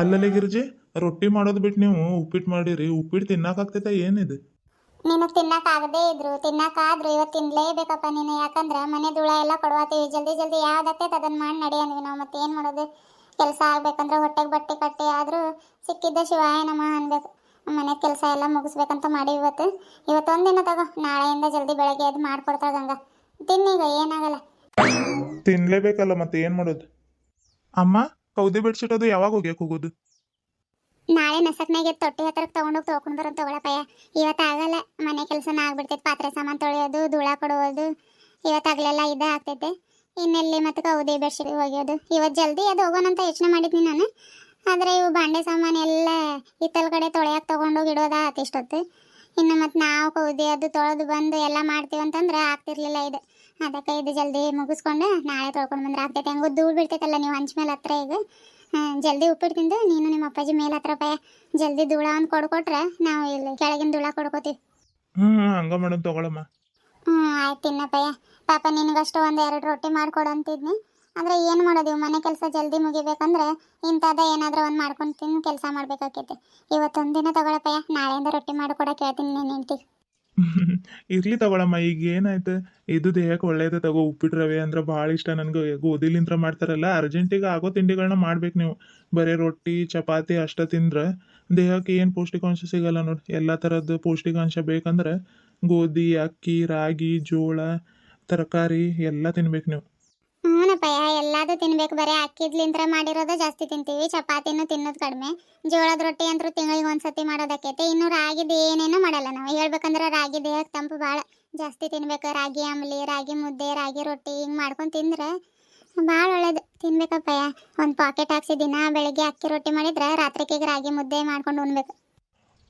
ಅಲ್ಲಲ್ಲೇ ಗಿರ್ಜಿ ರೊಟ್ಟಿ ಮಾಡೋದು ಬಿಟ್ಟು ನೀವು ಉಪ್ಪಿಟ್ಟು ಮಾಡಿರಿ ಉಪ್ಪಿಟ್ಟು ತಿನ್ನಕ್ಕಾಗ್ತೈತ ಏನಿದು? ನಿನಗೆ ತಿನ್ನಕ್ಕಾಗದೇ ಇದ್ರು ತಿನ್ನಕ್ಕಾದ್ರು ಇವತ್ತು ತಿನ್ಲೇಬೇಕಪ್ಪ ನೀನು ಯಾಕಂದ್ರೆ ಮನೆ ದುಳ ಎಲ್ಲ ಕೊಡವಾತೀವಿ ಜಲ್ದಿ ಜಲ್ದಿ ಯಾವ್ದಕ್ಕೆ ಅದನ್ನ ಮಾಡಿ ನಡಿ ಅಂದ್ವಿ ನಾವು ಮತ್ತೆ ಏನು ಮಾಡೋದು? ಕೆಲಸ ಆಗ್ಬೇಕಂದ್ರೆ ಹೊಟ್ಟೆಗೆ ಬಟ್ಟೆ ಕಟ್ಟಿ ಆದರೂ ಸಿಕ್ಕಿದ್ದ ಶಿವಾಯ ನಮ ಅನ್ಬೇಕು. ಮನೆ ಕೆಲಸ ಎಲ್ಲ ಮುಗಿಸ್ಬೇಕಂತ ಮಾಡಿ ಇವತ್ತು. ಇವತ್ತೊಂದಿನ ತಗೋ ನಾಳೆಯಿಂದ ಜಲ್ದಿ ಬೆಳಗ್ಗೆ ಎದ್ದು ಮಾಡ್ಕೊಡ್ತಾಳೆ ಗಂಗ. ತಿನ್ನೀಗ ಏನಾಗಲ್ಲ. ತಿನ್ಲೇಬೇಕಲ್ಲ ಮತ್ತೆ ಏನು ಮಾಡೋದು? ಅಮ್ಮ ಕೌದಿ ಬೆಡ್ಶೀಟ್ ಅದು ಯಾವಾಗ ಹೋಗ್ಯಾಕ ಹೋಗೋದು? ನಾಳೆ ನಸಕ್ನಾಗೆ ತೊಟ್ಟಿ ಹತ್ರ ತಗೊಂಡೋಗಿ ತೊಗೊಂಡು ಬರೋದು ತಗೊಳಪ್ಪಯ್ಯ ಇವತ್ತು ಆಗಲ್ಲ, ಮನೆ ಕೆಲಸನ ಆಗ್ಬಿಡ್ತೈತೆ, ಪಾತ್ರೆ ಸಾಮಾನು ತೊಳೆಯೋದು, ಧೂಳ ಕೊಡುವುದು ಇವತ್ತು ಆಗ್ಲೆಲ್ಲ ಇದೇ ಆಗ್ತೈತೆ. ಇನ್ನೆಲ್ಲಿ ಮತ್ತೆ ಕೌದಿ ಬೆಡ್ಶೀಟ್ ಹೋಗ್ಯೋದು ಇವತ್ತು ಜಲ್ದಿ ಅದು ಹೋಗೋಣ ಅಂತ ಯೋಚನೆ ಮಾಡಿದ್ನಿ ನಾನು. ಆದರೆ ಇವು ಬಾಂಡೆ ಸಾಮಾನು ಎಲ್ಲ ಹಿತ್ತಲ ಕಡೆ ತೊಳೆಯಕ್ಕೆ ತೊಗೊಂಡೋಗಿ ಇಡೋದ ಆತಿಷ್ಟೊತ್ತು ಇನ್ನು ಮತ್ತೆ ನಾವು ಕೌದಿ ಅದು ತೊಳೆದು ಬಂದು ಎಲ್ಲ ಮಾಡ್ತೀವಿ ಅಂತಂದ್ರೆ ಆಗ್ತಿರ್ಲಿಲ್ಲ ಇದು. ಅದಕ್ಕೆ ಇದು ಜಲ್ದಿ ಮುಗಿಸ್ಕೊಂಡು ನಾಳೆ ತೊಳ್ಕೊಂಡು ಬಂದ್ರೆ ಆಗ್ತೈತೆ. ಹೆಂಗೋ ಧೂಳು ಬಿಡ್ತೈತಲ್ಲ ನೀವು ಹಂಚ ಮೇಲೆ ಹತ್ರ ಈಗ. ಜಲ್ದಿ ಉಪ್ಪಿಟ್ಟು ತಿಂದು ನೀನು ನಿಮ್ಮ ಅಪ್ಪಾಜಿ ಮೇಲೆ ಹತ್ರ ಪಾಯ ಜಲ್ದಿ ಧೂಳ ಒಂದು ಕೊಡ್ಕೊಟ್ರೆ ನಾವು ಇಲ್ಲಿ ಕೆಳಗಿನ ಧೂಳ ಕೊಡ್ಕೋತೀವಿ. ಹ್ಞೂ ಹಂಗ ಮಾಡೋದು ತಗೊಳಮ್ಮ. ಹ್ಞೂ ಆಯ್ತು ತಿನ್ನಪ್ಪಯ್ಯ ಪಾಪ ನಿನಗಷ್ಟು ಒಂದು ಎರಡು ರೊಟ್ಟಿ ಮಾಡ್ಕೊಡು ಅಂತಿದ್ನಿ. ಆದರೆ ಏನು ಮಾಡೋದು ಮನೆ ಕೆಲಸ ಜಲ್ದಿ ಮುಗಿಬೇಕಂದ್ರೆ ಇಂಥದ ಏನಾದರೂ ಒಂದು ಮಾಡ್ಕೊಂಡು ತಿಂದು ಕೆಲಸ ಮಾಡ್ಬೇಕಾಕೈತಿ. ಇವತ್ತೊಂದು ದಿನ ತಗೊಳಪ್ಪಯ್ಯ ನಾಳೆಯಿಂದ ರೊಟ್ಟಿ ಮಾಡಿಕೊಡ ಕೇಳ್ತೀನಿ ನೀನು ಹೆಂಡ್ತಿ ಇರ್ಲಿ ತಗೊಳಮ್ಮ, ಈಗ ಏನಾಯ್ತು? ಇದು ದೇಹಕ್ಕೆ ಒಳ್ಳೇದು ತಗೋ, ಉಪ್ಪಿಟ್ಟು ರವೆ ಅಂದ್ರೆ ಭಾಳ ಇಷ್ಟ ನನಗೆ. ಗೋಧಿಲಿಂತ್ರ ಮಾಡ್ತಾರಲ್ಲ, ಅರ್ಜೆಂಟಿಗೆ ಆಗೋ ತಿಂಡಿಗಳನ್ನ ಮಾಡ್ಬೇಕು ನೀವು. ಬರೀ ರೊಟ್ಟಿ, ಚಪಾತಿ ಅಷ್ಟ ತಿಂದ್ರೆ ದೇಹಕ್ಕೆ ಏನು ಪೌಷ್ಟಿಕಾಂಶ ಸಿಗಲ್ಲ ನೋಡಿ. ಎಲ್ಲ ಥರದ್ದು ಪೌಷ್ಟಿಕಾಂಶ ಬೇಕಂದ್ರೆ ಗೋಧಿ, ಅಕ್ಕಿ, ರಾಗಿ, ಜೋಳ, ತರಕಾರಿ ಎಲ್ಲ ತಿನ್ಬೇಕು ನೀವು. ಹ್ಞೂನಪ್ಪಯ್ಯ ಎಲ್ಲದೂ ತಿನ್ಬೇಕು. ಬರೀ ಅಕ್ಕಿದ್ಲಿಂತ್ರ ಮಾಡಿರೋದು ಜಾಸ್ತಿ ತಿಂತೀವಿ. ಚಪಾತಿನೂ ತಿನ್ನೋದು ಕಡಿಮೆ. ಜೋಳದ ರೊಟ್ಟಿ ಅಂತೂ ತಿಂಗಳಿಗೆ ಒಂದ್ಸತಿ ಮಾಡೋದಕ್ಕೈತೆ. ಇನ್ನು ರಾಗಿದು ಏನೇನೂ ಮಾಡಲ್ಲ ನಾವು. ಹೇಳ್ಬೇಕಂದ್ರೆ ರಾಗಿ ದೇಹಕ್ಕೆ ತಂಪು ಭಾಳ ಜಾಸ್ತಿ ತಿನ್ಬೇಕು. ರಾಗಿ ಆಮ್ಲಿ ರಾಗಿ ಮುದ್ದೆ ರಾಗಿ ರೊಟ್ಟಿ ಹಿಂಗೆ ಮಾಡ್ಕೊಂಡು ತಿಂದ್ರೆ ಭಾಳ ಒಳ್ಳೇದು ತಿನ್ಬೇಕಪ್ಪಯ್ಯ. ಒಂದು ಪಾಕೆಟ್ ಹಾಕ್ಸಿ ದಿನ ಬೆಳಗ್ಗೆ ಅಕ್ಕಿ ರೊಟ್ಟಿ ಮಾಡಿದ್ರೆ ರಾತ್ರಿಗೆ ರಾಗಿ ಮುದ್ದೆ ಮಾಡ್ಕೊಂಡು ಉಣ್ಬೇಕು.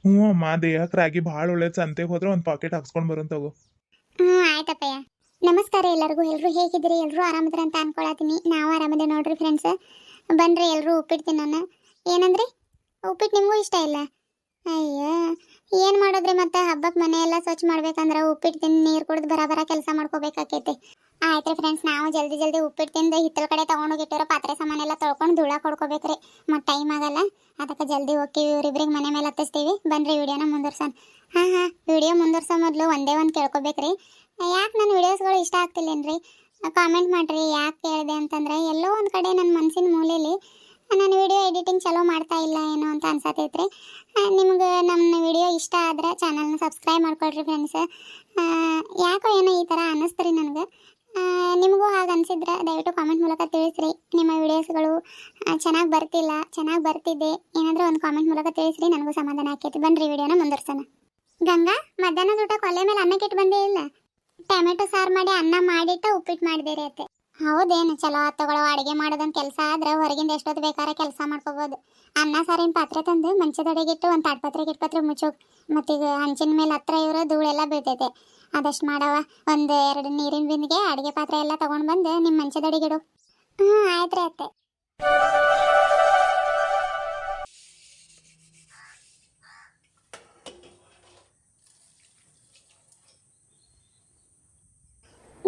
ಹ್ಞೂ ಅಮ್ಮ. ದೇಹಕ್ಕೆ ರಾಗಿ ಭಾಳ ಒಳ್ಳೇದು ಸಂತೆಗೆ ಹೋದ್ರೆ ಒಂದು ಪಾಕೆಟ್ ಹಾಕ್ಸ್ಕೊಂಡು ಬರೋನ್ ತಗೋ. ಹ್ಞೂ ಆಯ್ತಪ್ಪಯ್ಯ. ನಮಸ್ಕಾರ ಎಲ್ಲರಿಗೂ. ಎಲ್ಲರೂ ಹೇಗಿದ್ದೀರಿ? ಎಲ್ಲರೂ ಆರಾಮದ್ರ ಅಂತ ಅನ್ಕೊಳತೀನಿ ನಾವು ಆರಾಮದೆ ನೋಡ್ರಿ ಫ್ರೆಂಡ್ಸ್ ಬನ್ರಿ ಎಲ್ಲರೂ ಉಪ್ಪಿಟ್ಟು ತಿನ್ನೋಣ. ಏನಂದ್ರಿ? ಉಪ್ಪಿಟ್ಟು ನಿಮಗೂ ಇಷ್ಟ ಇಲ್ಲ? ಅಯ್ಯೋ, ಏನು ಮಾಡೋದ್ರಿ ಮತ್ತೆ? ಹಬ್ಬಕ್ಕೆ ಮನೆ ಎಲ್ಲ ಸ್ವಚ್ಛ ಮಾಡ್ಬೇಕಂದ್ರೆ ಉಪ್ಪಿಟ್ಟು ತಿಂದು ನೀರು ಕುಡಿದು ಬರ ಕೆಲಸ ಮಾಡ್ಕೋಬೇಕಾಕೈತಿ. ಆಯ್ತು ರೀ ಫ್ರೆಂಡ್ಸ್ ನಾವು ಜಲ್ದಿ ಜಲ್ದಿ ಉಪ್ಪಿಟ್ಟು ತಿಂದು ಹಿತ್ತಲ ಕಡೆ ತೊಗೊಂಡೋಗಿಟ್ಟಿರೋ ಪಾತ್ರೆ ಸಾಮಾನೆಲ್ಲ ತೊಳ್ಕೊಂಡು ಧೂಳ ಕೊಡ್ಕೋಬೇಕ್ರಿ. ಮತ್ತು ಟೈಮ್ ಆಗಲ್ಲ. ಅದಕ್ಕೆ ಜಲ್ದಿ ಹೋಗ್ತೀವಿ. ಇವ್ರಿಬ್ರಿಗೆ ಮನೆ ಮೇಲೆ ಹತ್ತಿಸ್ತೀವಿ. ಬನ್ರಿ, ವಿಡಿಯೋನ ಮುಂದುವರ್ಸೋಣ ಹಾಂ ಹಾಂ, ವಿಡಿಯೋ ಮುಂದುವರ್ಸೋ ಮೊದಲು ಒಂದೇ ಒಂದು ಕೇಳ್ಕೊಬೇಕ್ರಿ. ಯಾಕೆ ನನ್ನ ವಿಡಿಯೋಸ್ಗಳು ಇಷ್ಟ ಆಗ್ತಿಲ್ಲೇನ್ರಿ? ಕಾಮೆಂಟ್ ಮಾಡಿರಿ, ಯಾಕೆ ಕೇಳಿದೆ ಅಂತಂದ್ರೆ, ಎಲ್ಲೋ ಒಂದು ಕಡೆ ನನ್ನ ಮನಸ್ಸಿನ ಮೂಲೆಯಲ್ಲಿ ನಾನು ವಿಡಿಯೋ ಎಡಿಟಿಂಗ್ ಚಲೋ ಮಾಡ್ತಾ ಇಲ್ಲ ಏನೋ ಅಂತ ಅನ್ಸತೈತ್ರಿ. ನಿಮ್ಗೆ ನಮ್ಮ ವಿಡಿಯೋ ಇಷ್ಟ ಆದ್ರೆ ಚಾನಲ್ನ ಸಬ್ಸ್ಕ್ರೈಬ್ ಮಾಡ್ಕೊಳ್ರಿ ಫ್ರೆಂಡ್ಸ್ ಯಾಕೋ ಏನೋ ಈ ಥರ ಅನ್ನಿಸ್ತ್ರಿ ನನಗೆ. ನಿಮಗೂ ಹಾಗೆ ಅನಿಸಿದ್ರೆ ದಯವಿಟ್ಟು ಕಾಮೆಂಟ್ ಮೂಲಕ ತಿಳಿಸ್ರಿ. ನಿಮ್ಮ ವಿಡಿಯೋಸ್ಗಳು ಚೆನ್ನಾಗಿ ಬರ್ತಿಲ್ಲ, ಚೆನ್ನಾಗಿ ಬರ್ತಿದೆ, ಏನಾದರೂ ಒಂದು ಕಾಮೆಂಟ್ ಮೂಲಕ ತಿಳಿಸ್ರಿ, ನನಗೂ ಸಮಾಧಾನ ಆಕೈತಿ. ಬನ್ನಿರಿ ವಿಡಿಯೋನ ಮುಂದುವರ್ಸೋಣ. ಗಂಗಾ, ಮಧ್ಯಾಹ್ನದ ಊಟ ಕೊಲೆ ಮೇಲೆ ಅನ್ನಕ್ಕೆ ಇಟ್ಟು ಬಂದೇ ಇಲ್ಲ? ಟೊಮೆಟೊ ಸಾರು ಮಾಡಿ ಅನ್ನ ಮಾಡಿಟ್ಟು ಉಪ್ಪಿಟ್ಟು ಮಾಡಿದಿರಿ ಅತ್ತೆ. ಹೌದೇನು? ಚಲೋ ತಗೊಳ್ಳೋ ಅಡುಗೆ ಮಾಡೋದೊಂದು ಕೆಲಸ ಆದ್ರೆ ಹೊರಗಿಂದ ಎಷ್ಟೊತ್ತು ಬೇಕಾದ್ರೆ ಕೆಲಸ ಮಾಡ್ಕೋಬೋದು. ಅನ್ನ ಸಾರಿನ ಪಾತ್ರೆ ತಂದು ಮಂಚದೊಡೆಗಿಟ್ಟು ಒಂದು ತಾಡ್ಪತ್ರೆ ಗಿಟ್ಪತ್ರೆ ಮುಚ್ಚೋಗಿ ಮತ್ತೀಗ ಹಂಚಿನ ಮೇಲೆ ಹತ್ರ ಇರೋ ಧೂಳೆಲ್ಲ ಬೀಳ್ತೈತೆ. ಅದಷ್ಟು ಮಾಡವ ಒಂದು ಎರಡು ನೀರಿನ ಬಿಂದಿಗೆ ಅಡುಗೆ ಪಾತ್ರೆ ಎಲ್ಲ ತಗೊಂಡು ಬಂದು ನಿಮ್ಮ ಮಂಚದೊಡೆಗಿಡು ಹ್ಞೂ ಆಯ್ತು ರೀ ಅತ್ತೆ.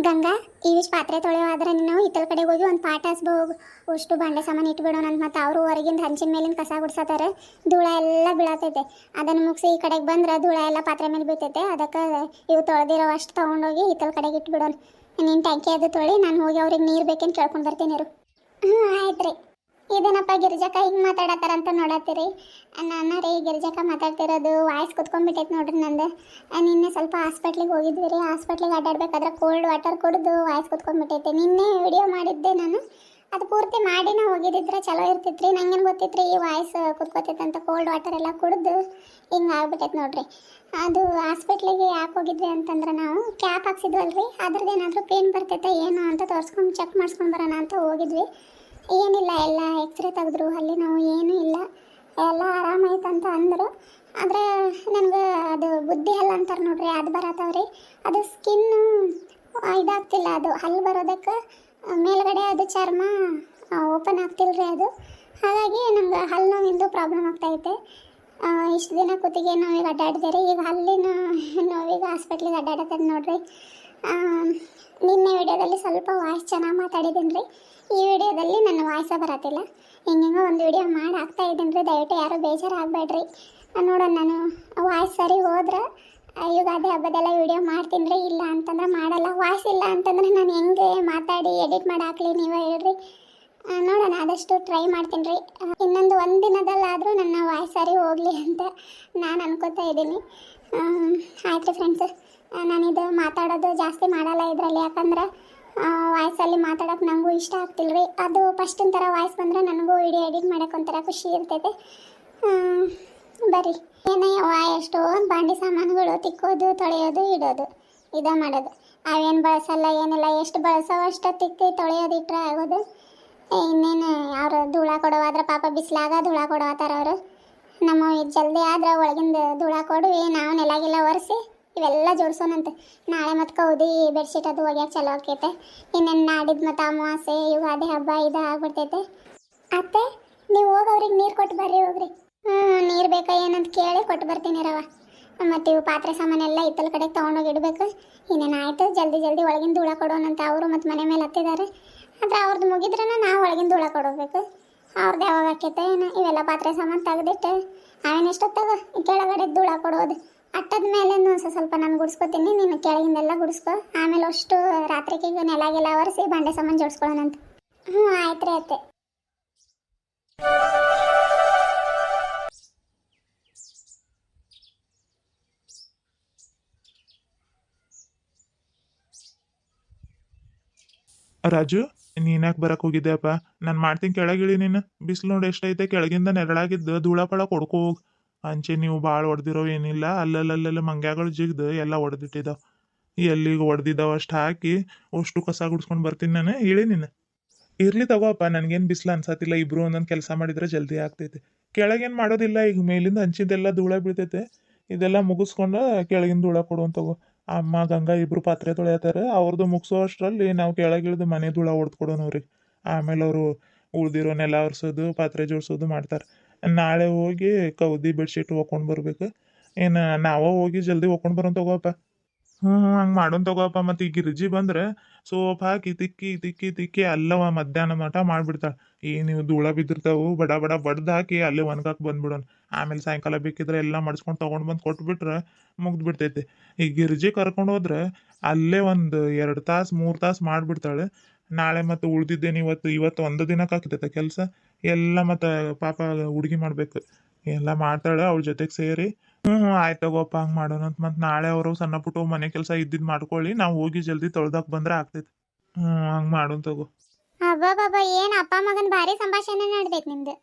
ಗಂಗಾ ಈವಿಷ್ಟು ಪಾತ್ರೆ ತೊಳೆಯೋದ್ರೆ ನಾವು ಹಿತ್ತಲ ಕಡೆಗೆ ಹೋಗಿ ಒಂದು ಪಾಟ್ ಹಾಸ್ಬೋಗು ಅಷ್ಟು ಬಂಡೆ ಸಾಮಾನು ಇಟ್ಬಿಡೋಣ ಅಂತ ಮತ್ತು ಅವರು ಹೊರಗಿಂದ ಹಂಚಿನ ಮೇಲಿನ ಕಸ ಗುಡ್ಸತ್ತಾರೆ. ಧೂಳ ಎಲ್ಲ ಬೀಳತೈತೆ. ಅದನ್ನು ಮುಗಿಸಿ ಈ ಕಡೆಗೆ ಬಂದ್ರೆ ಧೂಳ ಎಲ್ಲ ಪಾತ್ರೆ ಮೇಲೆ ಬೀಳ್ತೈತೆ. ಅದಕ್ಕೆ ಇವು ತೊಳೆದಿರೋ ಅಷ್ಟು ತೊಗೊಂಡೋಗಿ ಹಿತ್ತಲ ಕಡೆಗೆ ಇಟ್ಬಿಡೋಣ ನೀನು ಟ್ಯಾಂಕಿ ಅದು ತೊಳಿ, ನಾನು ಹೋಗಿ ಅವ್ರಿಗೆ ನೀರು ಬೇಕೇನು ಕೇಳ್ಕೊಂಡು ಬರ್ತೀನಿ ಹ್ಞೂ ಆಯ್ತು ರೀ ಇದೇನಪ್ಪ ಗಿರಿಜಕ್ಕ ಹಿಂಗೆ ಮಾತಾಡತ್ತಾರಂತ ನೋಡತ್ತೀರಿ? ನಾನು ರೀ ಗಿರಿಜಕ್ಕ ಮಾತಾಡ್ತಿರೋದು ವಾಯ್ಸ್ ಕುತ್ಕೊಂಡ್ಬಿಟ್ಟೈತೆ ನೋಡ್ರಿ ನಂದು. ನಿನ್ನೆ ಸ್ವಲ್ಪ ಹಾಸ್ಪಿಟ್ಲಿಗೆ ಹೋಗಿದ್ವಿ ರೀ. ಹಾಸ್ಪಿಟ್ಲಿಗೆ ಅಡ್ಡಾಡ್ಬೇಕಾದ್ರೆ ಕೋಲ್ಡ್ ವಾಟರ್ ಕುಡಿದು ವಾಯ್ಸ್ ಕುತ್ಕೊಂಡ್ಬಿಟ್ಟೈತೆ. ನಿನ್ನೆ ವಿಡಿಯೋ ಮಾಡಿದ್ದೆ ನಾನು. ಅದು ಪೂರ್ತಿ ಮಾಡಿನೇ ಹೋಗಿದ್ದಿದ್ರೆ ಚಲೋ ಇರ್ತಿತ್ತು ರೀ ನಂಗೇನು ಗೊತ್ತಿತ್ತು ಈ ವಾಯ್ಸ್ ಕುತ್ಕೋತೈತಂತ ಕೋಲ್ಡ್ ವಾಟರ್ ಎಲ್ಲ ಕುಡಿದು ಹಿಂಗೆ ಆಗ್ಬಿಟ್ಟೈತೆ ನೋಡ್ರಿ. ಅದು ಹಾಸ್ಪಿಟ್ಲಿಗೆ ಯಾಕೆ ಹೋಗಿದ್ವಿ ಅಂತಂದ್ರೆ ನಾವು ಕ್ಯಾಪ್ ಹಾಕ್ಸಿದ್ವಲ್ರಿ. ಅದ್ರದ್ದು ಏನಾದರೂ ಪೇನ್ ಬರ್ತೈತೆ ಏನು ಅಂತ ತೋರಿಸ್ಕೊಂಡು ಚೆಕ್ ಮಾಡಿಸ್ಕೊಂಡು ಬರೋಣ ಅಂತ ಹೋಗಿದ್ವಿ. ಏನಿಲ್ಲ, ಎಲ್ಲ ಎಕ್ಸ್ರೇ ತೆಗೆದ್ರು, ಅಲ್ಲಿ ನಾವು ಏನೂ ಇಲ್ಲ. ಎಲ್ಲ ಆರಾಮಾಯ್ತು ಅಂತ ಅಂದರು. ಆದರೆ ನನಗೆ ಅದು ಬುದ್ಧಿ ಹಲ್ಲು ಅಂತಾರೆ ನೋಡ್ರಿ, ಅದು ಬರತ್ತವ್ರಿ. ಅದು ಸ್ಕಿನ್ನು ಇದಾಗ್ತಿಲ್ಲ ಅದು ಹಲ್ಲು ಬರೋದಕ್ಕೆ ಮೇಲ್ಗಡೆ ಅದು ಚರ್ಮ ಓಪನ್ ಆಗ್ತಿಲ್ರಿ ಅದು. ಹಾಗಾಗಿ ನಮ್ಗೆ ಹಲ್ಲು ನೋವಿಂದು ಪ್ರಾಬ್ಲಮ್ ಆಗ್ತೈತೆ. ಇಷ್ಟು ದಿನ ಕುತ್ತಿಗೆ ನೋವಿಗೆ ಅಡ್ಡಾಡಿದೆ ರೀ ಈಗ ಹಲ್ಲಿನ ನೋವಿಗೆ ಹಾಸ್ಪಿಟ್ಲಿಗೆ ಅಡ್ಡಾಡತ್ತದ ನೋಡ್ರಿ. ನಿನ್ನೆ ವಿಡಿಯೋದಲ್ಲಿ ಸ್ವಲ್ಪ ವಾಯ್ಸ್ ಚೆನ್ನಾಗಿ ಮಾತಾಡಿದ್ದೀನಿ ರೀ. ಈ ವಿಡಿಯೋದಲ್ಲಿ ನನ್ನ ವಾಯ್ಸ ಬರತ್ತಿಲ್ಲ. ಹಿಂಗೆ ಒಂದು ವಿಡಿಯೋ ಮಾಡಿ ಹಾಕ್ತಾ ಇದ್ದೀನಿ ರೀ. ದಯವಿಟ್ಟು ಯಾರು ಬೇಜಾರಾಗಬೇಡ್ರಿ. ನೋಡೋಣ ನಾನು ವಾಯ್ಸ್ ಸರಿ ಹೋದ್ರೆ ಯುಗಾದಿ ಹಬ್ಬದೆಲ್ಲ ವಿಡಿಯೋ ಮಾಡ್ತೀನಿ ರೀ. ಇಲ್ಲ ಅಂತಂದ್ರೆ ಮಾಡಲ್ಲ. ವಾಯ್ಸ್ ಇಲ್ಲ ಅಂತಂದ್ರೆ ನಾನು ಹೆಂಗೆ ಮಾತಾಡಿ, ಎಡಿಟ್ ಮಾಡಿ ಹಾಕ್ಲಿ ನೀವೇ ಹೇಳ್ರಿ. ನೋಡೋಣ, ಆದಷ್ಟು ಟ್ರೈ ಮಾಡ್ತೀನಿ ರೀ. ಇನ್ನೊಂದು ಒಂದು ದಿನದಲ್ಲಾದರೂ ನನ್ನ ವಾಯ್ಸ್ ಸರಿ ಹೋಗಲಿ ಅಂತ ನಾನು ಅನ್ಕೋತಾ ಇದ್ದೀನಿ. ಆಯ್ತು ಫ್ರೆಂಡ್ಸ್ ನಾನಿದು ಮಾತಾಡೋದು ಜಾಸ್ತಿ ಮಾಡಲ್ಲ ಇದರಲ್ಲಿ. ಯಾಕಂದ್ರೆ ವಾಯ್ಸಲ್ಲಿ ಮಾತಾಡೋಕೆ ನನಗೂ ಇಷ್ಟ ಆಗ್ತಿಲ್ಲ ರೀ ಅದು ಫಸ್ಟ್ ಒಂಥರ ವಾಯ್ಸ್ ಬಂದರೆ ನನಗೂ ವಿಡಿಯೋ ಎಡಿಟ್ ಮಾಡೋಕೆ ಒಂಥರ ಖುಷಿ ಇರ್ತೈತೆ. ಬರ್ರಿ. ಏನೇ ವಾ ಎಷ್ಟೋ ಬಾಂಡಿ ಸಾಮಾನುಗಳು ತಿಕ್ಕೋದು, ತೊಳೆಯೋದು, ಇಡೋದು, ಇದು ಮಾಡೋದು. ಅವೇನು ಬಳಸಲ್ಲ, ಏನಿಲ್ಲ, ಎಷ್ಟು ಬಳಸೋ ಅಷ್ಟು ತಿಕ್ಕಿ ತೊಳೆಯೋದು ಇಟ್ಟರೆ ಆಗೋದು. ಇನ್ನೇನು ಅವರು ಧೂಳ ಕೊಡೋವಾದ್ರೆ ಪಾಪ ಬಿಸಿಲಾಗ ಧೂಳ ಕೊಡೋತಾರ ಅವರು. ನಮ್ಮ ಜಲ್ದಿ ಆದ್ರೆ ಒಳಗಿಂದ ಧೂಳ ಕೊಡುವಿ ನಾವು ನೆಲಗಿಲ್ಲ ಒರೆಸಿ. ಇವೆಲ್ಲ ಜೋಡ್ಸೋಣಂತೆ ನಾಳೆ ಮತ್ತೆ ಕೌದಿ ಬೆಡ್ಶೀಟ್ ಅದು ಒಗ್ಯಾಕೆ ಚಲೋ ಆಕೈತೆ ಇನ್ನೇನು ನಾಡಿದ್ದು ಮತ್ತು ಅಮಾವಾಸ್ಯೆ, ಯುಗಾದಿ ಹಬ್ಬ ಇದು ಆಗ್ಬಿಡ್ತೈತೆ. ಅತ್ತೆ, ನೀವು ಹೋಗಿ ಅವ್ರಿಗೆ ನೀರು ಕೊಟ್ಟು ಬರ್ರಿ ಹೋಗ್ರಿ. ಹ್ಞೂ ನೀರು ಬೇಕಾ ಏನಂತ ಕೇಳಿ ಕೊಟ್ಟು ಬರ್ತೀನಿ ರವ. ಮತ್ತು ಇವು ಪಾತ್ರೆ ಸಾಮಾನೆಲ್ಲ ಇತ್ತಲ ಕಡೆ ತೊಗೊಂಡೋಗಿ ಇಡಬೇಕು. ಇನ್ನೇನು ಆಯಿತು? ಜಲ್ದಿ ಜಲ್ದಿ ಒಳಗಿನ ಧೂಳ ಕೊಡೋಣಂತ ಅವರು ಮತ್ತು ಮನೆ ಮೇಲೆ ಹತ್ತಿದ್ದಾರೆ ಆದರೆ ಅವ್ರದ್ದು ಮುಗಿದ್ರೆ ನಾವು ಒಳಗಿನ ಧೂಳ ಕೊಡೋಬೇಕು. ಅವ್ರದ್ದು ಯಾವಾಗ ಆಕೈತೆ ಏನು? ಇವೆಲ್ಲ ಪಾತ್ರೆ ಸಾಮಾನು ತೆಗೆದಿಟ್ಟು. ಎಷ್ಟೊತ್ತಾಗ ಕೆಳಗಡೆ ಧೂಳ ಕೊಡೋದು. ಅಟ್ಟದ ಮೇಲೆ ಒಂದು ಸ್ವಲ್ಪ ನಾನು ಗುಡಿಸ್ಕೊತೀನಿ, ನೀನು ಕೆಳಗಿಂದೆಲ್ಲ ಗುಡಿಸ್ಕೊ. ಆಮೇಲೆ ಅಷ್ಟು ರಾತ್ರಿಗೆ ನೆಲಾಗೆಲ್ಲ ಒರೆಸಿ ಬಂಡೆ ಸಾಮಾನು ಜೋಡಿಸ್ಕೊಳ್ಳೋಣಂತ ಹ್ಞೂ ಆಯ್ತು ರೀ ಅತ್ತೆ. ರಾಜು ನೀನ್ಯಾಕೆ ಬರಕ್ ಹೋಗಿದ್ದೆಪ್ಪ ನಾನು ಮಾಡ್ತೀನಿ ಕೆಳಗಿಳಿ ನೀನು. ಬಿಸಿಲು ನೋಡಿ ಎಷ್ಟೈತೆ ಕೆಳಗಿಂದ ನೆರಳಾಗಿದ್ದು ಧೂಳ ಪಳ ಕೊಡ್ಕೋ ಹೋಗ್. ಅಂಚೆ ನೀವು ಭಾಳ ಹೊಡೆದಿರೋ ಏನಿಲ್ಲ, ಅಲ್ಲಲ್ಲಲ್ಲೆಲ್ಲ ಮಂಗ್ಯಾಗಳು ಜಿಗ್ದು ಎಲ್ಲ ಹೊಡೆದಿಟ್ಟಿದ್ದಾವ ಎಲ್ಲಿಗೆ ಹೊಡೆದಿದ್ದಾವ ಅಷ್ಟು ಹಾಕಿ ಅಷ್ಟು ಕಸ ಗುಡ್ಸ್ಕೊಂಡು ಬರ್ತೀನಿ ನಾನು ಹೇಳಿ ನೀನು. ಇರ್ಲಿ ತಗೋಪ್ಪ, ನನಗೇನು ಬಿಸಿಲು ಅನ್ಸತ್ತಿಲ್ಲ, ಇಬ್ರು ಒಂದೊಂದು ಕೆಲಸ ಮಾಡಿದ್ರೆ ಜಲ್ದಿ ಆಗ್ತೈತೆ. ಕೆಳಗೇನು ಮಾಡೋದಿಲ್ಲ, ಈಗ ಮೇಲಿಂದ ಹಂಚಿದ್ದೆಲ್ಲ ಧೂಳ ಬೀಳ್ತೈತೆ. ಇದೆಲ್ಲ ಮುಗಿಸ್ಕೊಂಡು ಕೆಳಗಿನ ಧೂಳ ಕೊಡುವಂತ ತಗೋ. ಅಮ್ಮ, ಗಂಗಾ ಇಬ್ರು ಪಾತ್ರೆ ತೊಳೆಯತ್ತಾರೆ ಅವ್ರದ್ದು ಮುಗಿಸೋ ಅಷ್ಟರಲ್ಲಿ ನಾವು ಕೆಳಗಿಳಿದು ಮನೆ ಧೂಳ ಹೊಡ್ದು ಕೊಡೋಣ ಆಮೇಲೆ ಅವರು ಉಳ್ದಿರೋ ನೆಲ ಒರೆಸೋದು ಪಾತ್ರೆ ಜೋಡಿಸೋದು ಮಾಡ್ತಾರೆ. ನಾಳೆ ಹೋಗಿ ಕೌದಿ ಬೆಡ್ಶೀಟ್ ಒಕ್ಕೊಂಡು ಬರ್ಬೇಕು. ಏನು ನಾವೇ ಹೋಗಿ ಜಲ್ದಿ ಒಕ್ಕೊಂಡು ಬರೋಣ ತಗೋಪ್ಪ ಹ್ಞೂ ಹಂಗೆ ಮಾಡೋಣ ತಗೋಪ್ಪ ಮತ್ತು ಈ ಗಿರ್ಜಿ ಬಂದ್ರೆ ಸೋಪ್ ಹಾಕಿ ತಿಕ್ಕಿ ತಿಕ್ಕಿ ತಿಕ್ಕಿ ಅಲ್ಲವ ಮಧ್ಯಾಹ್ನ ಮಟ ಮಾಡಿಬಿಡ್ತಾಳೆ. ಈ ನೀವು ಧೂಳ ಬಿದ್ದಿರ್ತಾವು, ಬಡ ಬಡ, ಬಡ್ದು ಹಾಕಿ ಅಲ್ಲೇ ಒಣಗಾಕ್ ಬಂದ್ಬಿಡೋಣ ಆಮೇಲೆ ಸಾಯಂಕಾಲ ಬೇಕಿದ್ರೆ ಎಲ್ಲ ಮಡ್ಸ್ಕೊಂಡು ತೊಗೊಂಡು ಬಂದು ಕೊಟ್ಬಿಟ್ರೆ ಮುಗ್ದು ಬಿಡ್ತೈತಿ. ಈ ಗಿರ್ಜಿ ಕರ್ಕೊಂಡು ಹೋದ್ರೆ ಅಲ್ಲೇ ಒಂದು ಎರಡು ತಾಸು, ಮೂರು ತಾಸು ಮಾಡಿಬಿಡ್ತಾಳೆ. ನಾಳೆ ಮತ್ತು ಉಳ್ದಿದ್ದೇನೆ ಇವತ್ತು ಇವತ್ತು ಒಂದು ದಿನಕ್ಕೆ ಆಗ್ತೈತೆ ಕೆಲಸ? ಎಲ್ಲ ಮತ್ತು ಪಾಪ ಹುಡುಗಿ ಮಾಡ್ಬೇಕು. ಎಲ್ಲ ಮಾಡ್ತಾಳೆ ಅವಳ ಜೊತೆಗೆ ಸೇರಿ ಹ್ಞೂ ಹ್ಞೂ ಆಯ್ತು ತಗೋಪ್ಪ ಹಂಗೆ ಮಾಡೋಣ ಅಂತ ಮತ್ತು ನಾಳೆ ಅವರು ಸಣ್ಣ ಪುಟ್ಟ ಮನೆ ಕೆಲಸ ಇದ್ದಿದ್ ಮಾಡ್ಕೊಳ್ಳಿ ನಾವು ಹೋಗಿ ಜಲ್ದಿ ತೊಳ್ದಾಕ್ ಬಂದ್ರೆ ಆಗ್ತೈತೆ. ಹ್ಞೂ ಹಂಗೆ ಮಾಡೋಣ ತಗೋ. ಅಬ್ಬಾ ಬಾಬಾ ಏನು ಅಪ್ಪ ಮಗನ ಭಾರಿ ಸಂಭಾಷಣೆ ನಡ್ಬೇಕು ನಿಮ್ದು.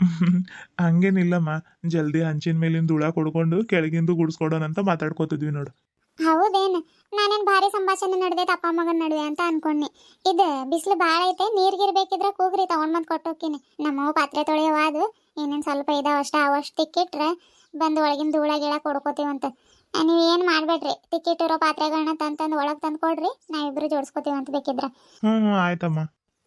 ಹಂಗೇನಿಲ್ಲಮ್ಮ ಜಲ್ದಿ ಹಂಚಿನ ಮೇಲಿಂದ ಧೂಳ ಕೊಡ್ಕೊಂಡು ಕೆಳಗಿಂದು ಗುಡ್ಸ್ಕೊಡೋಣ ಅಂತ ಮಾತಾಡ್ಕೋತಿದ್ವಿ ನೋಡು. ನಾನೇನು ಭಾರಿ ಸಂಭಾಷಣೆ ನಡೆದೈತೆ ಅಪ್ಪ ಮಗನ ನಡುವೆ ಅಂತ ಅನ್ಕೊಂಡೆ ಇದು ಬಿಸಿಲು ಭಾಳ ಐತೆ ನೀರ್ಗಿರ್ ಬೇಕಿದ್ರೆ ಕೂಗ್ರಿ ತಗೊಂಡ್ ಕೊಟ್ಟು ಕೊಟ್ಟೋಕಿನಿ ನಮ್ಮವು ಪಾತ್ರೆ ತೊಳೆಯವಾದು ಏನೇನು ಸ್ವಲ್ಪ ಇದಾವ ಅಷ್ಟ ಅವಷ್ಟು ತಿಕ್ಕಿಟ್ರೆ ಬಂದು ಒಳಗಿನ ಧೂಳ ಗಿಳ ಕೊಡ್ಕೋತೀವಂತ ನೀವು ಏನು ಮಾಡಬೇಡ್ರಿ ತಿಕ್ಕಿಟ್ಟಿರೋ ಪಾತ್ರೆಗಳನ್ನ ತಂತಂದು ಒಳಗೆ ತಂದು ಕೊಡ್ರಿ ನಾವಿಬ್ರು ಜೋಡಿಸ್ಕೋತೀವಂತ ಬೇಕಿದ್ರೆ. ಹ್ಞೂ ಬೇಕಿದ್ರ ಆಯ್ತಮ್ಮ.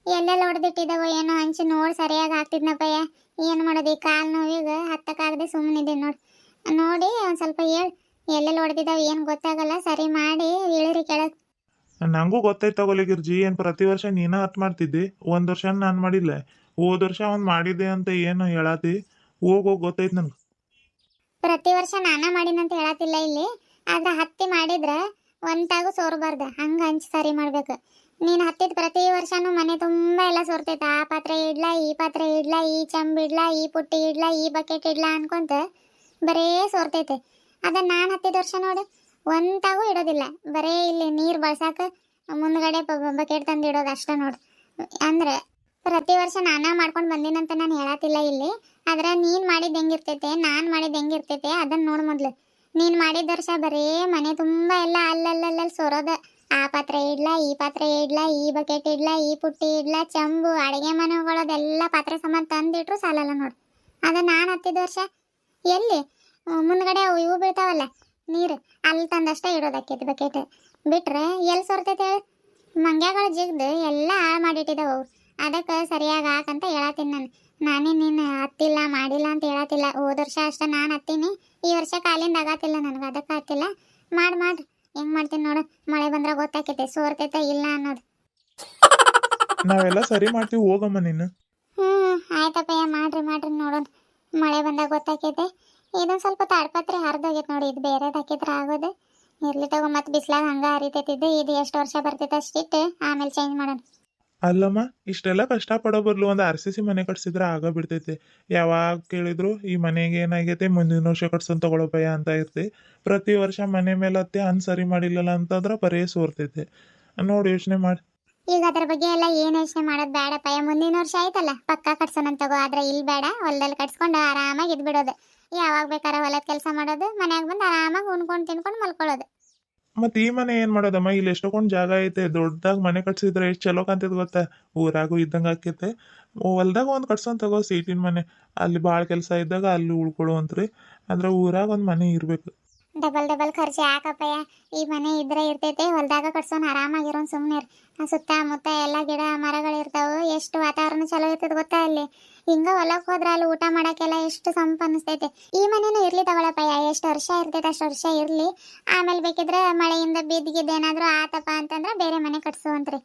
ಎಲ್ಲೆಲ್ಲ ಹೊಡೆದಿಟ್ಟಿದಾವೋ ಏನೋ ಹಂಚಿ ನೋಡಿ ಸರಿಯಾಗಿ ಆಗ್ತಿದ್ನಪ್ಪಯ್ಯ ಏನು ಮಾಡೋದು ಈ ಕಾಲು ನೋವಿಗೆ ಹತ್ತಕ್ಕಾಗದೆ ಸುಮ್ಮನಿದೆ ನೋಡಿ. ನೋಡಿ ಒಂದು ಸ್ವಲ್ಪ ಹೇಳಿ. ಎಲ್ಲೆಲ್ಲ ಹೊಡೆದಿದ್ದಾವೆ ಏನು ಗೊತ್ತಾಗಲ್ಲ. ಸರಿ ಮಾಡಿ ಇಳಿರಿ ಕೆಳಗೆ. ನಂಗೂ ಗೊತ್ತೈತೆ ತಗೋಲಿ ಗಿರ್ಜಿ ಏನು ಪ್ರತಿ ವರ್ಷ ನೀನ ಹತ್ ಮಾಡ್ತಿದ್ದಿ? ಒಂದು ವರ್ಷ ನಾನು ಮಾಡಿಲ್ಲ. ಹೋದ ವರ್ಷ ಒಂದು ಮಾಡಿದ್ದೆ ಅಂತ ಏನು ಹೇಳತಿ? ಹೋಗ್ ಹೋಗ್ ಗೊತ್ತೈತೆ ನನ್ಗ. ಪ್ರತಿ ವರ್ಷ ನಾನ ಮಾಡಿನಂತ ಹೇಳತಿಲ್ಲ ಇಲ್ಲಿ. ಆದ್ರೆ ಹತ್ತಿ ಮಾಡಿದ್ರೆ ಒಂತಾಗು ಸೋರ್ಬಾರ್ದು. ಹಂಗೆ ಹಂಚಿ ಸರಿ ಮಾಡ್ಬೇಕು. ನೀನು ಹತ್ತಿದ ಪ್ರತಿ ವರ್ಷನೂ ಮನೆ ತುಂಬ ಎಲ್ಲ ಸೋರ್ತೈತೆ. ಆ ಪಾತ್ರೆ ಇಡ್ಲಾ ಈ ಪಾತ್ರೆ ಇಡ್ಲಾ ಈ ಚಂಬ್ ಇಡ್ಲಾ ಈ ಪುಟ್ಟಿ ಇಡ್ಲಾ ಈ ಬಕೆಟ್ ಇಡ್ಲಾ ಅನ್ಕೊಂತ ಬರೇ ಸೋರ್ತೈತೆ. ಅದನ್ನ ನಾನು ಹತ್ತಿದ ವರ್ಷ ನೋಡು, ಒಂತಾಗೂ ಇಡೋದಿಲ್ಲ. ಬರೇ ಇಲ್ಲಿ ನೀರು ಬಳಸಾಕ ಮುಂದ್ಗಡೆ ಬಕೆಟ್ ತಂದು ಇಡೋದು ಅಷ್ಟ ನೋಡು. ಅಂದ್ರೆ ಪ್ರತಿ ವರ್ಷ ನಾನಾ ಮಾಡ್ಕೊಂಡು ಬಂದಿನಂತ ನಾನು ಹೇಳತ್ತಿಲ್ಲ ಇಲ್ಲಿ. ಆದ್ರೆ ನೀನ್ ಮಾಡಿದ್ ಹೆಂಗಿರ್ತೈತೆ, ನಾನ್ ಮಾಡಿದ್ ಹೆಂಗಿರ್ತೈತೆ ಅದನ್ನ ನೋಡು ಮೊದ್ಲು. ನೀನ್ ಮಾಡಿದ ವರ್ಷ ಬರೇ ಮನೆ ತುಂಬಾ ಎಲ್ಲ ಅಲ್ಲಲ್ಲಲ್ಲಿ ಸೋರೋದ. ಆ ಪಾತ್ರೆ ಇಡ್ಲ, ಈ ಪಾತ್ರೆ ಇಡ್ಲ, ಈ ಬಕೆಟ್ ಇಡ್ಲ, ಈ ಪುಟ್ಟಿ ಇಡ್ಲ, ಚಂಬು, ಅಡಿಗೆ ಮನೆಗಳದೆಲ್ಲ ಪಾತ್ರೆ ಸಾಮಾನು ತಂದಿಟ್ರು ಸಾಲಲ್ಲ ನೋಡು. ಅದ ನಾನ್ ಹತ್ತಿದ ವರ್ಷ. ಎಲ್ಲಿ? ಮುಂದ್ಗಡೆ ಅವು ಇವು ಬೀಳ್ತಾವಲ್ಲ ನೀರು. ಅಲ್ಲಿ ತಂದಷ್ಟೇ ಇಡೋದಕ್ಕೈತಿ ಬಕೆಟ್ ಬಿಟ್ರೆ ಎಲ್ಲಿ ಸೊರ್ತೈತೆ ಹೇಳಿ? ಮಂಗ್ಯಾಗಳು ಜಿಗ್ದು ಎಲ್ಲ ಹಾಳು ಮಾಡಿಟ್ಟಿದ್ದಾವೆ ಅವು ಅದಕ್ಕೆ ಸರಿಯಾಗಿ ಹಾಕಂತ ಹೇಳತ್ತೀನಿ ನಾನು. ನಾನೇ ನೀನು ಹತ್ತಿಲ್ಲ ಮಾಡಿಲ್ಲ ಅಂತ ಹೇಳತ್ತಿಲ್ಲ. ಹೋದ ವರ್ಷ ಅಷ್ಟೇ ನಾನು ಹತ್ತೀನಿ. ಈ ವರ್ಷ ಕಾಲಿಂದ ಆಗತ್ತಿಲ್ಲ ನನಗೆ ಅದಕ್ಕೆ ಹತ್ತಿಲ್ಲ. ಮಾಡಿ ಮಾಡ್ರಿ ಹೆಂಗ್ ಮಾಡ್ತೀನಿ ನೋಡು. ಮಳೆ ಬಂದ್ರೆ ಗೊತ್ತಾಕೈತೆ ಸೋರ್ತೈತೆ ಇಲ್ಲ ಅನ್ನೋದು. ನಾವೆಲ್ಲ ಸರಿ ಮಾಡ್ತೀವಿ ಹೋಗಮ್ಮ ನೀನು. ಹ್ಮ್ ಆಯ್ತಪ್ಪಯ್ಯ ಮಾಡ್ರಿ ಮಾಡ್ರಿ ನೋಡೋಣ. ಮಳೆ ಬಂದಾಗ ಗೊತ್ತಾಕೈತೆ. ಇದೊಂದು ಸ್ವಲ್ಪ ತಾಡ್ಪತ್ರಿ ಹರಿದೋಗೈತೆ ನೋಡಿ, ಇದು ಬೇರೆದು ಹಾಕಿದ್ರೆ ಆಗೋದು. ಇರ್ಲಿ ತಗೋ, ಮತ್ತೆ ಬಿಸ್ಲಾಗ ಹಂಗ ಹರಿತೈತಿದ್ದು ಇದು ಎಷ್ಟು ವರ್ಷ ಬರ್ತೈತೆ ಅಷ್ಟಿಟ್ಟು ಆಮೇಲೆ ಚೇಂಜ್ ಮಾಡೋಣ. ಅಲ್ಲಮ್ಮ, ಇಷ್ಟೆಲ್ಲ ಕಷ್ಟ ಪಡೋ ಬದಲು ಒಂದು ಆರ್ ಸಿ ಸಿ ಮನೆ ಕಟ್ಸಿದ್ರೆ ಆಗ ಬಿಡ್ತೈತಿ. ಯಾವಾಗ ಕೇಳಿದ್ರು, ಈ ಮನೆಗೆ ಏನಾಗೈತೆ, ಮುಂದಿನ ವರ್ಷ ಕಟ್ಸೋನ್ ಭಯ ಅಂತ ಇರ್ತಿ. ಪ್ರತಿ ವರ್ಷ ಮನೆ ಮೇಲೆ ಹತ್ತಿ ಅನ್ ಸರಿ ಮಾಡಿಲ್ಲಲ್ಲ ಅಂತಂದ್ರೆ ಬರೀ ಸೋರ್ತೈತೆ. ನೋಡಿ ಯೋಚನೆ ಮಾಡಿ. ಈಗ ಅದ್ರ ಬಗ್ಗೆ ಎಲ್ಲ ಏನು ಯೋಚನೆ ಮಾಡೋದು ಪಯ ಮುಂದಿನ ವರ್ಷ ಆಯ್ತಲ್ಲ, ಪಕ್ಕ ಕಟ್ಸೋಣ ತಗೋ. ಆದ್ರೆ ಇಲ್ಲಿ ಬೇಡ ಹೊಲದಲ್ಲಿ ಕಟ್ಸ್ಕೊಂಡು ಆರಾಮಾಗಿ ಇದ್ಬಿಡೋದು. ಯಾವಾಗ ಬೇಕಾರ ಹೊಲದ ಕೆಲಸ ಮಾಡೋದು, ಮನೆಯಾಗ ಬಂದು ಆರಾಮಾಗಿ ಉಣ್ಕೊಂಡು ತಿನ್ಕೊಂಡು ಮಲ್ಕೊಳ್ಳೋದು. ಮತ್ತೆ ಈ ಮನೆ ಏನ್ ಮಾಡೋದಮ್ಮ? ಇಲ್ಲಿ ಎಷ್ಟೊಂದು ಜಾಗ ಐತೆ. ದೊಡ್ಡದಾಗ ಮನೆ ಕಟ್ಸಿದ್ರೆ ಎಷ್ಟು ಚಲೋ ಕಾಣ್ತೈತೆ ಗೊತ್ತಾ? ಊರಾಗೂ ಇದ್ದಂಗ ಆಕೈತೆ ಹೊಲ್ದಾಗ ಒಂದ್ ಕಟ್ಸೋನ್ ತಗೋ, ಸೀಟಿನ ಮನೆ. ಅಲ್ಲಿ ಭಾಳ ಕೆಲಸ ಇದ್ದಾಗ ಅಲ್ಲಿ ಉಳ್ಕೊಳ್ಳುವಂತ್ರಿ ಅಂದ್ರೆ ಊರಾಗ ಒಂದು ಮನೆ ಇರ್ಬೇಕು. ಡಬಲ್ ಡಬಲ್ ಖರ್ಚು ಯಾಕಪ್ಪಯ್ಯ? ಈ ಮನೆ ಇದ್ರೆ ಇರ್ತೈತೆ, ಹೊಲದಾಗ ಕಟ್ಸೋನ್ ಆರಾಮಾಗಿರೋನ್ ಸುಮ್ಮನೆ ಸುತ್ತಮುತ್ತ ಎಲ್ಲ ಗಿಡ ಮರಗಳು ಇರ್ತಾವೆ, ಎಷ್ಟು ವಾತಾವರಣ ಚಲೋ ಇರ್ತದೆ ಗೊತ್ತಾ ಅಲ್ಲಿ? ಹಿಂಗ ಹೊಲಕ್ ಹೋದ್ರ ಅಲ್ಲಿ ಊಟ ಮಾಡಕ್ಕೆಲ್ಲ ಎಷ್ಟು ಸಂಪ ಅನಿಸ್ತೈತೆ ಈ ಮನೇನು ಇರ್ಲಿ ತಗೊಳಪ್ಪಯ್ಯ, ಎಷ್ಟು ವರ್ಷ ಇರ್ತೈತೆ ಅಷ್ಟು ವರ್ಷ ಇರ್ಲಿ. ಆಮೇಲೆ ಬೇಕಿದ್ರೆ ಮಳೆಯಿಂದ ಬಿದ್ದಿಗಿದ್ದು ಏನಾದರೂ ಆತಪ್ಪ ಅಂತಂದ್ರೆ ಬೇರೆ ಮನೆ ಕಟ್ಸುವಂತ್ರಿ.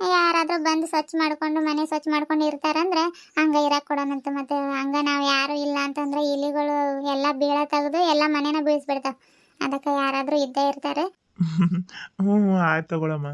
ಯಾರಾದರೂ ಬಂದು ಸ್ವಚ್ಛ ಮಾಡ್ಕೊಂಡು, ಮನೆ ಸ್ವಚ್ಛ ಮಾಡ್ಕೊಂಡು ಇರ್ತಾರಂದ್ರೆ ಹಂಗ ಇರಕ್ ಕೊಡೋಣಂತ. ಮತ್ತೆ ಹಂಗ ನಾವು ಯಾರು ಇಲ್ಲ ಅಂತಂದ್ರೆ ಇಲಿಗಳು ಎಲ್ಲ ಬೀಳ ತೆಗೆದು ಎಲ್ಲ ಮನೆನ ಬೀಳಿಸ್ಬಿಡ್ತಾವ. ಅದಕ್ಕೆ ಯಾರಾದರೂ ಇದ್ದೇ ಇರ್ತಾರೆ. ಹ್ಞೂ ಆಯ್ತು ತಗೊಳಮ್ಮ.